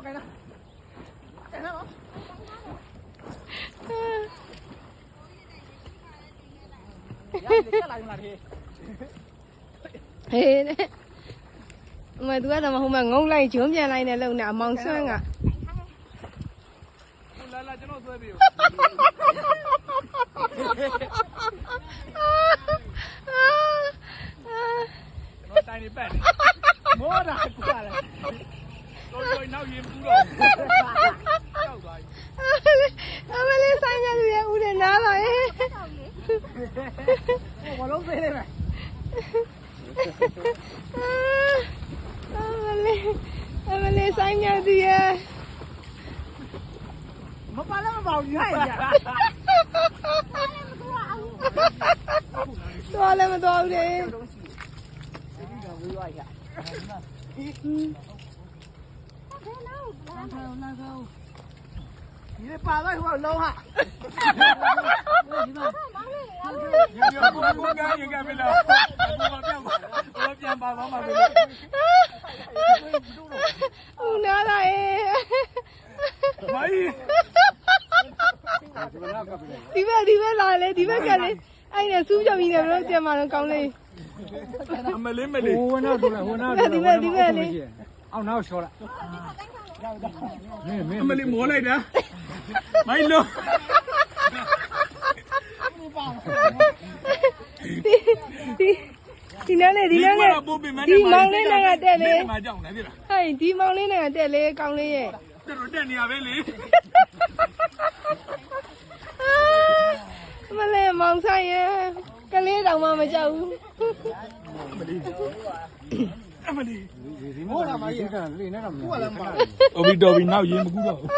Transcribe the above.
တော့ကန်တော့ကန်တော့ရရလက်လာလာတယ်ဟေးတဲ့။မသူကတော့ဟိုမှာငုံလိုက်ဂျုံပြန်လိုက်တဲ့လုံ နဲ့အမောင်ဆွမ်းကလာလာကျွန်တော်ဆွဲပြီးတော့တိုင်းနေပတ်နေမောတာကွာလေတော့တော့နောက်ရင်ပူတော့ကြောက်သွားပြီအမလေးဆိုင်ရလူရဲ့ဦးနဲ့နားပါရဲ့ဟိုဘလုံးသေးတယ်ပဲအမလေးအမလေးဆိုင်ရသူရဲ့မပါလည်းမပါဘူးညိုက်ကြတော်လည်းမတော်ဘူးလေဒီပါ တော့ဟိုလုံးဟာညညကိုကိုကရင်ကမလားဘာပြောင်းဘာပြန်ပါသွားမှာပဲဦးနားလာရဲ့မိုင်းဒီဘက်ဒီဘက်လာလေဒီဘက်ကလေအဲ့နဲ့စူးကြပြီးနေဘလို့ပြန်มาတော့ကောင်းလေးအမလေးမလေးဟိုနောက်တူလိုက်ဟိုနောက်ဒီဘက်ဒီဘက်လေ အောင်နောက်ချောလိုက်မင်းမင်းအမလေးမောလိုက်တာမိုင်းလို့ဒီဒီဒီနားလေဒီနားလေဒီမောင်လေးနဲ့ကတက်လေမှာကြောက်နေပြီလားဟဲ့ဒီမောင်လေးနဲ့ကတက်လေကောင်းလေးရဲ့တော်တော်တက်နေရပဲလေမလဲမောင်ဆိုင်ရဲ့ကလေးတောင်မှမကြောက်ဘူး အမလီဟိုလာမကြီးကလေနဲ့တော့မဟုတ်ဘူး တော်ပြီတော်ပြီနောက်ရေမကူးတော့ဘူး